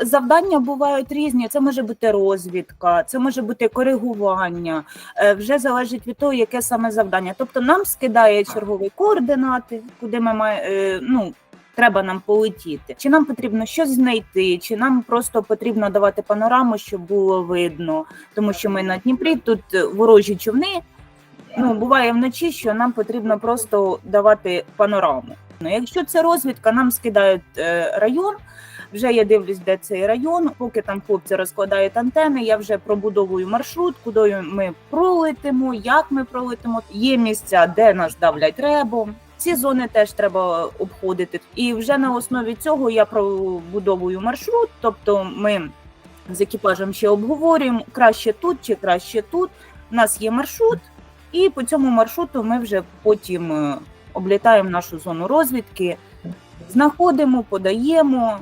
Завдання бувають різні. Це може бути розвідка, це може бути коригування. Е, Вже залежить від того, яке саме завдання. Тобто нам скидає чергові координати, куди ми має, ну. Треба нам полетіти, чи нам потрібно щось знайти, чи нам просто потрібно давати панораму, щоб було видно, тому що ми на Дніпрі тут е, ворожі човни. Ну буває вночі, що нам потрібно просто давати панораму. Ну, якщо це розвідка, нам скидають е, район. Вже я дивлюсь, де цей район. Поки там хлопці розкладають антени, я вже пробудовую маршрут, куди ми пролетимо, як ми пролетимо. Є місця, де нас давлять ребом. Ці зони теж треба обходити. І вже на основі цього я пробудовую маршрут. Тобто, ми з екіпажем ще обговорюємо краще тут чи краще тут. У нас є маршрут, і по цьому маршруту ми вже потім е, облітаємо нашу зону розвідки, знаходимо, подаємо.